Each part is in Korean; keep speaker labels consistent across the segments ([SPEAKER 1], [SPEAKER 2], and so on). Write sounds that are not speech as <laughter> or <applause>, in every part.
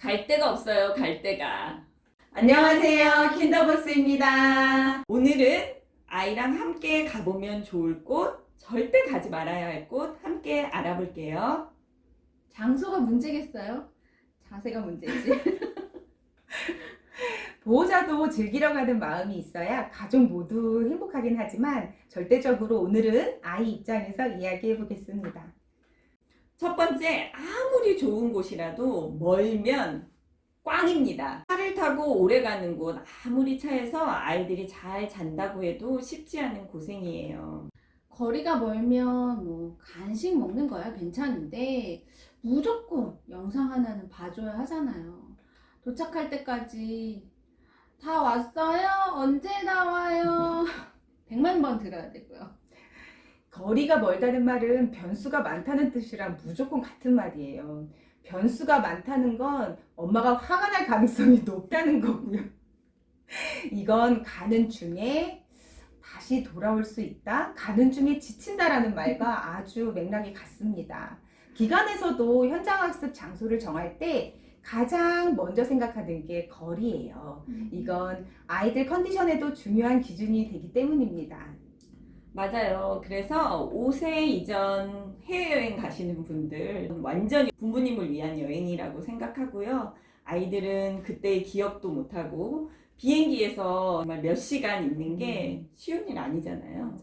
[SPEAKER 1] 갈 데가 없어요, 갈 데가. 안녕하세요, 킨더버스입니다. 오늘은 아이랑 함께 가보면 좋을 곳, 절대 가지 말아야 할 곳 함께 알아볼게요.
[SPEAKER 2] 장소가 문제겠어요? 자세가 문제지. <laughs>
[SPEAKER 3] 보호자도 즐기러 가는 마음이 있어야 가족 모두 행복하긴 하지만 절대적으로 오늘은 아이 입장에서 이야기해 보겠습니다.
[SPEAKER 1] 첫 번째, 아무리 좋은 곳이라도 멀면 꽝입니다. 차를 타고 오래 가는 곳, 아무리 차에서 아이들이 잘 잔다고 해도 쉽지 않은 고생이에요.
[SPEAKER 2] 거리가 멀면 뭐 간식 먹는 거야 괜찮은데 무조건 영상 하나는 봐줘야 하잖아요. 도착할 때까지 다 왔어요? 언제 나와요? <laughs> 100만 번 들어야 되고요.
[SPEAKER 3] 거리가 멀다는 말은 변수가 많다는 뜻이랑 무조건 같은 말이에요. 변수가 많다는 건 엄마가 화가 날 가능성이 <laughs> 높다는 거고요. 이건 가는 중에 다시 돌아올 수 있다, 가는 중에 지친다라는 말과 아주 맥락이 같습니다. 기관에서도 현장 학습 장소를 정할 때 가장 먼저 생각하는 게 거리예요. 이건 아이들 컨디션에도 중요한 기준이 되기 때문입니다.
[SPEAKER 1] 맞아요. 그래서 5세 이전 해외여행 가시는 분들 완전히 부모님을 위한 여행이라고 생각하고요. 아이들은 그때의 기억도 못하고 비행기에서 정말 몇 시간 있는 게 쉬운 일 아니잖아요.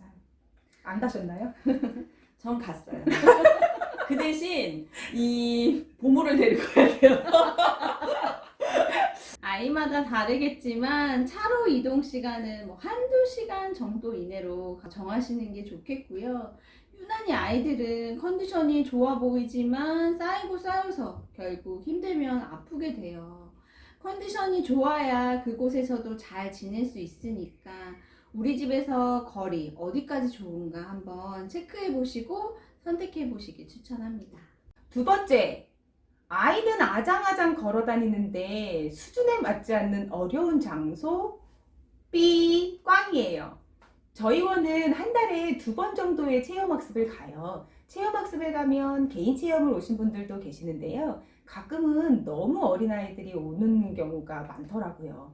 [SPEAKER 3] 안 가셨나요? <laughs>
[SPEAKER 1] 전 갔어요. <laughs> 그 대신 이 보모를 데리고 가야 돼요. <laughs>
[SPEAKER 2] 아이마다 다르겠지만 차로 이동 시간은 뭐 한두 시간 정도 이내로 정하시는 게 좋겠고요. 유난히 아이들은 컨디션이 좋아 보이지만 쌓이고 쌓여서 결국 힘들면 아프게 돼요. 컨디션이 좋아야 그곳에서도 잘 지낼 수 있으니까 우리 집에서 거리 어디까지 좋은가 한번 체크해 보시고 선택해 보시길 추천합니다.
[SPEAKER 3] 두 번째, 아이는 아장아장 걸어 다니는데 수준에 맞지 않는 어려운 장소? B, 꽝이에요. 저희 원은 한 달에 두 번 정도의 체험학습을 가요. 체험학습을 가면 개인 체험을 오신 분들도 계시는데요. 가끔은 너무 어린아이들이 오는 경우가 많더라고요.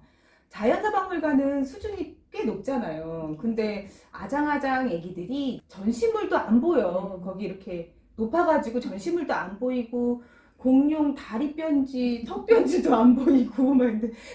[SPEAKER 3] 자연사 박물관은 수준이 꽤 높잖아요. 근데 아장아장 애기들이 전시물도 안 보여. 거기 이렇게 높아가지고 전시물도 안 보이고 공룡 다리변지, 턱변지도 안 보이고 막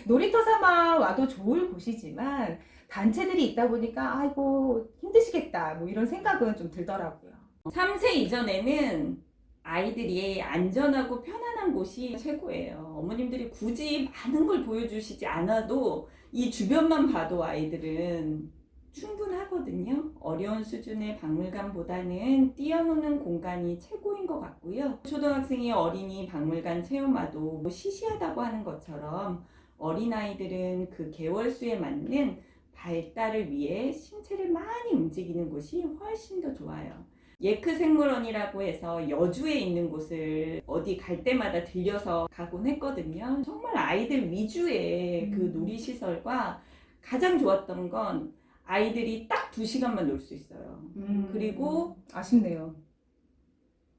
[SPEAKER 3] 놀이터 삼아 와도 좋을 곳이지만 단체들이 있다 보니까 아이고 힘드시겠다 뭐 이런 생각은 좀 들더라고요.
[SPEAKER 1] 3세 이전에는 아이들이 안전하고 편안한 곳이 최고예요. 어머님들이 굳이 많은 걸 보여주시지 않아도 이 주변만 봐도 아이들은 충분하거든요. 어려운 수준의 박물관보다는 뛰어노는 공간이 최고인 것 같고요. 초등학생이 어린이 박물관 체험화도 뭐 시시하다고 하는 것처럼 어린아이들은 그 개월수에 맞는 발달을 위해 신체를 많이 움직이는 곳이 훨씬 더 좋아요. 예크 생물원이라고 해서 여주에 있는 곳을 어디 갈 때마다 들려서 가곤 했거든요. 정말 아이들 위주의 그
[SPEAKER 3] 음.
[SPEAKER 1] 놀이시설과 가장 좋았던 건 아이들이 딱 두 시간만 놀 수 있어요.
[SPEAKER 3] 음,
[SPEAKER 1] 그리고
[SPEAKER 3] 아쉽네요.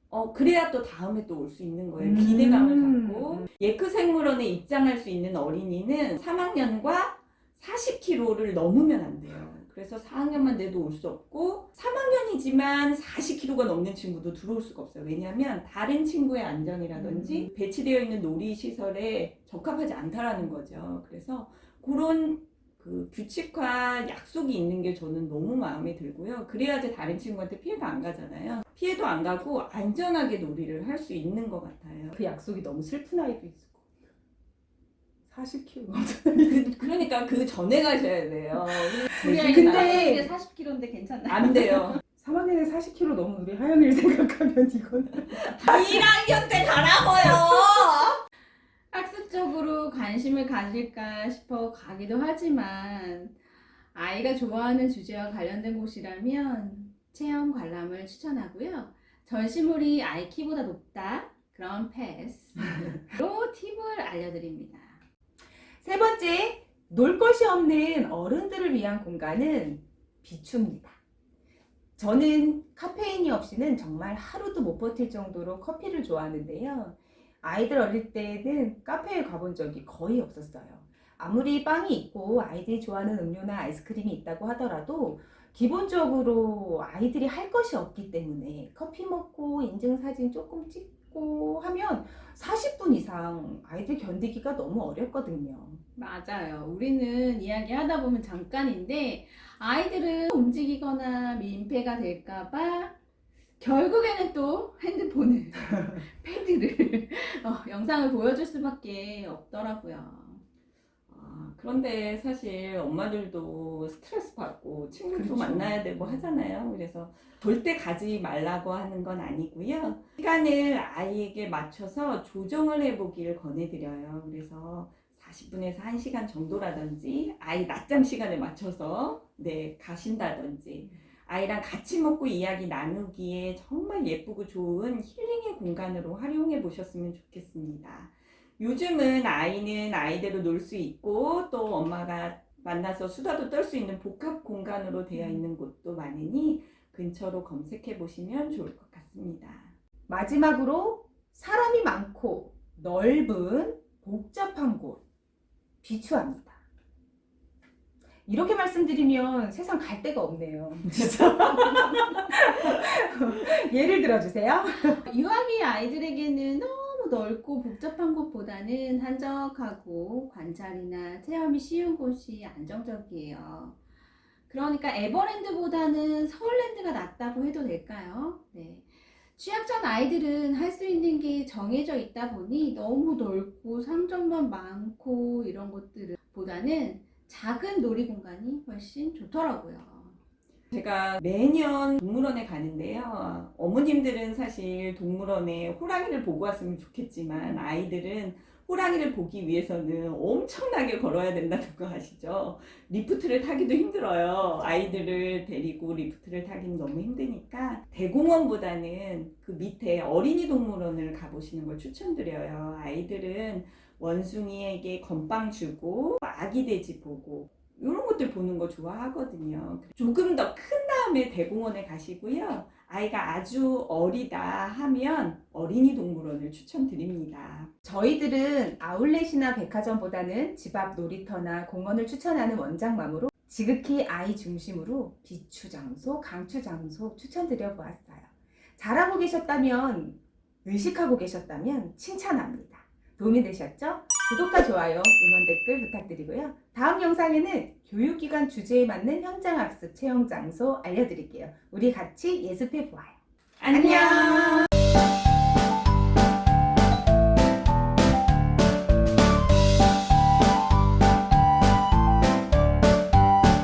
[SPEAKER 1] 어 그래야 또 다음에 또 올 수 있는 거예요.
[SPEAKER 3] 음.
[SPEAKER 1] 기대감을 갖고 예크 생물원에 입장할 수 있는 어린이는 3학년과 40km를 넘으면 안 돼요. 그래서 4학년만 돼도 올 수 없고 3학년이지만 40km가 넘는 친구도 들어올 수가 없어요. 왜냐하면 다른 친구의 안전이라든지 배치되어 있는 놀이 시설에 적합하지 않다라는 거죠. 그래서 그런 그 규칙화 약속이 있는 게 저는 너무 마음에 들고요. 그래야지 다른 친구한테 피해가 안 가잖아요. 피해도 안 가고 안전하게 놀이를 할 수 있는 것 같아요.
[SPEAKER 3] 그 약속이 너무 슬픈 아이도 있을 거예요. 40kg.
[SPEAKER 1] 그러니까 그 전에 가셔야 돼요.
[SPEAKER 2] 우리
[SPEAKER 3] 근데-
[SPEAKER 2] 아이는 근데 40kg인데 괜찮나요?
[SPEAKER 1] 안 돼요.
[SPEAKER 3] 3학년에 40kg 넘은 우리 하영이를 <laughs> 생각하면 이건
[SPEAKER 1] 1학년 <laughs> 때 가라고요.
[SPEAKER 2] 학습적으로 관심을 가질까 싶어 가기도 하지만 아이가 좋아하는 주제와 관련된 곳이라면 체험 관람을 추천하고요. 전시물이 아이 키보다 높다? 그럼 패스로 팁을 알려드립니다.
[SPEAKER 3] 세 번째, 놀 것이 없는 어른들을 위한 공간은 비추입니다. 저는 카페인이 없이는 정말 하루도 못 버틸 정도로 커피를 좋아하는데요. 아이들 어릴 때는 카페에 가본 적이 거의 없었어요. 아무리 빵이 있고 아이들이 좋아하는 음료나 아이스크림이 있다고 하더라도 기본적으로 아이들이 할 것이 없기 때문에 커피 먹고 인증사진 조금 찍고 하면 40분 이상 아이들 견디기가 너무 어렵거든요.
[SPEAKER 2] 맞아요. 우리는 이야기하다 보면 잠깐인데 아이들은 움직이거나 민폐가 될까봐 결국에는 또 핸드폰을, <laughs> 패드를, 어, 영상을 보여줄 수밖에 없더라고요.
[SPEAKER 1] 아, 그런데 사실 엄마들도 스트레스 받고 친구도
[SPEAKER 3] 그렇죠.
[SPEAKER 1] 만나야 되고 하잖아요. 그래서 절대 가지 말라고 하는 건 아니고요. 시간을 아이에게 맞춰서 조정을 해보길 권해드려요. 그래서 40분에서 1시간 정도라든지 아이 낮잠 시간에 맞춰서 네, 가신다든지 아이랑 같이 먹고 이야기 나누기에 정말 예쁘고 좋은 힐링의 공간으로 활용해 보셨으면 좋겠습니다. 요즘은 아이는 아이대로 놀 수 있고 또 엄마가 만나서 수다도 떨 수 있는 복합 공간으로 되어 있는 곳도 많으니 근처로 검색해 보시면 좋을 것 같습니다.
[SPEAKER 3] 마지막으로 사람이 많고 넓은 복잡한 곳 비추합니다. 이렇게 말씀드리면 세상 갈 데가 없네요. <laughs> <laughs> 예를 들어주세요. <laughs>
[SPEAKER 2] 유아기 아이들에게는 너무 넓고 복잡한 곳보다는 한적하고 관찰이나 체험이 쉬운 곳이 안정적이에요. 그러니까 에버랜드보다는 서울랜드가 낫다고 해도 될까요? 네. 취약전 아이들은 할 수 있는 게 정해져 있다 보니 너무 넓고 상점만 많고 이런 것들보다는 작은 놀이 공간이 훨씬 좋더라고요.
[SPEAKER 1] 제가 매년 동물원에 가는데요. 어머님들은 사실 동물원에 호랑이를 보고 왔으면 좋겠지만 아이들은 호랑이를 보기 위해서는 엄청나게 걸어야 된다는 거 아시죠? 리프트를 타기도 힘들어요. 아이들을 데리고 리프트를 타기는 너무 힘드니까 대공원보다는 그 밑에 어린이 동물원을 가보시는 걸 추천드려요. 아이들은 원숭이에게 건빵 주고 아기 돼지 보고 이런 것들 보는 거 좋아하거든요. 조금 더 큰 다음에 대공원에 가시고요. 아이가 아주 어리다 하면 어린이 동물원을 추천드립니다.
[SPEAKER 3] 저희들은 아울렛이나 백화점보다는 집 앞 놀이터나 공원을 추천하는 원장맘으로 지극히 아이 중심으로 비추 장소, 강추 장소 추천드려 보았어요. 잘하고 계셨다면, 의식하고 계셨다면 칭찬합니다. 도움이 되셨죠? 구독과 좋아요, 응원 댓글 부탁드리고요. 다음 영상에는 교육기관 주제에 맞는 현장학습 체험 장소 알려드릴게요. 우리 같이 예습해 보아요.
[SPEAKER 1] 안녕!